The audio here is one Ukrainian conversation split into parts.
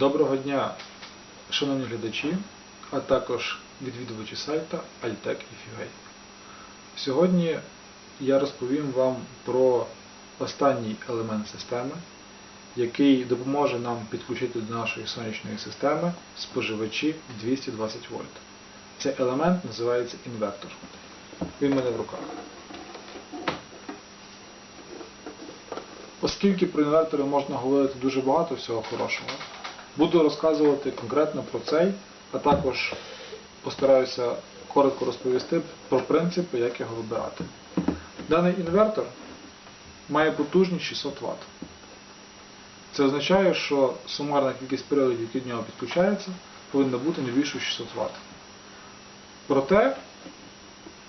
Доброго дня, шановні глядачі, а також відвідувачі сайта Altec і Сьогодні я розповім вам про останній елемент системи, який допоможе нам підключити до нашої сонячної системи споживачі 220 вольт. Цей елемент називається інвертор. Він в мене в руках. Оскільки про інвертори можна говорити дуже багато всього хорошого, буду розказувати конкретно про цей, а також постараюся коротко розповісти про принципи, як його вибирати. Даний інвертор має потужність 600 Вт. Це означає, що сумарна кількість приладів, які до нього підключаються, повинна бути не більше 600 Вт. Проте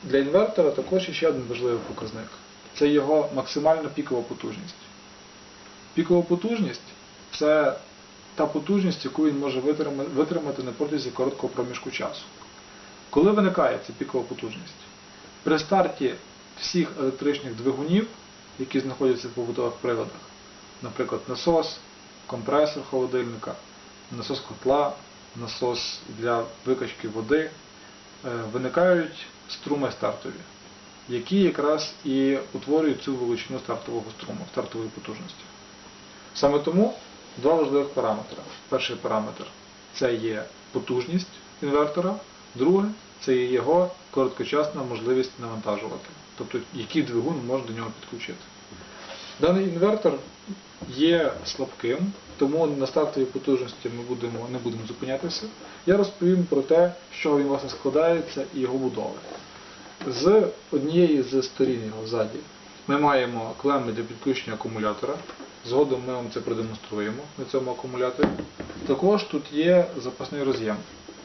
для інвертора також є ще один важливий показник. Це його максимальна пікова потужність. Пікова потужність це та потужність, яку він може витримати на протязі короткого проміжку часу. Коли виникає ця пікова потужність? При старті всіх електричних двигунів, які знаходяться в побутових приладах, наприклад, насос, компресор холодильника, насос котла, насос для викачки води, е, виникають струми стартові, які якраз і утворюють цю величину стартового струму, стартової потужності. Саме тому два важливих параметри. Перший параметр це є потужність інвертора, друге це є його короткочасна можливість навантажувати, тобто який двигун може до нього підключити. Даний інвертор є слабким, тому на стартовій потужності ми будемо, не будемо зупинятися. Я розповім про те, з чого він власне складається і його будови. З однієї з сторін його ззаді ми маємо клеми для підключення акумулятора. Згодом ми вам це продемонструємо на цьому акумуляторі. Також тут є запасний роз'єм.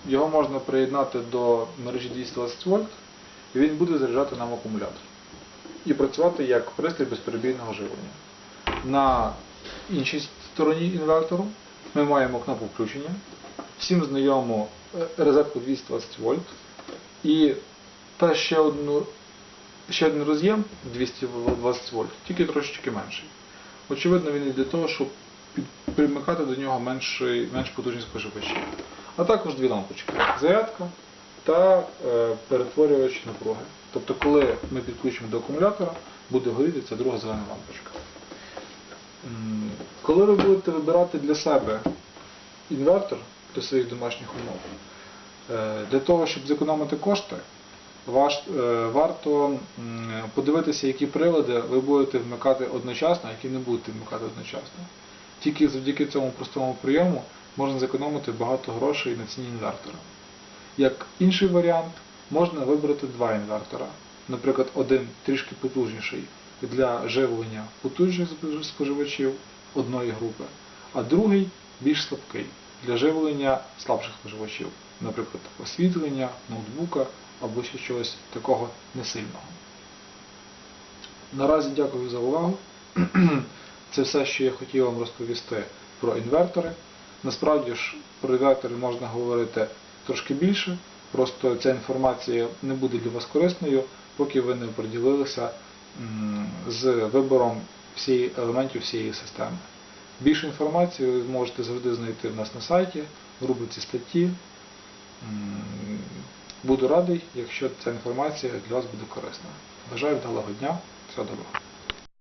Його можна приєднати до мережі 220 вольт, і він буде заряджати нам акумулятор. І працювати як пристрій безперебійного живлення. На іншій стороні інвертору ми маємо кнопку включення, всім знайому е, розетку 220 вольт і та ще, одну, ще один роз'єм 220 вольт, тільки трошечки менший. Очевидно, він і для того, щоб примикати до нього менший, менш потужні споживачі. А також дві лампочки. Зарядка та е, перетворювач напруги. Тобто, коли ми підключимо до акумулятора, буде горіти ця друга зелена лампочка. Коли ви будете вибирати для себе інвертор для своїх домашніх умов, е, для того, щоб зекономити кошти, варто подивитися, які прилади ви будете вмикати одночасно, а які не будете вмикати одночасно. Тільки завдяки цьому простому прийому можна зекономити багато грошей на ціні інвертора. Як інший варіант, можна вибрати два інвертора. Наприклад, один трішки потужніший для живлення потужних споживачів одної групи, а другий більш слабкий для живлення слабших споживачів, наприклад, освітлення, ноутбука або ще чогось такого несильного. Наразі дякую за увагу. Це все, що я хотів вам розповісти про інвертори. Насправді ж про інвертори можна говорити трошки більше, просто ця інформація не буде для вас корисною, поки ви не приділилися з вибором всієї елементів всієї системи. Більше інформації ви можете завжди знайти в нас на сайті, в рубриці статті. Буду радий, якщо ця інформація для вас буде корисна. Бажаю вдалого дня. Всього доброго.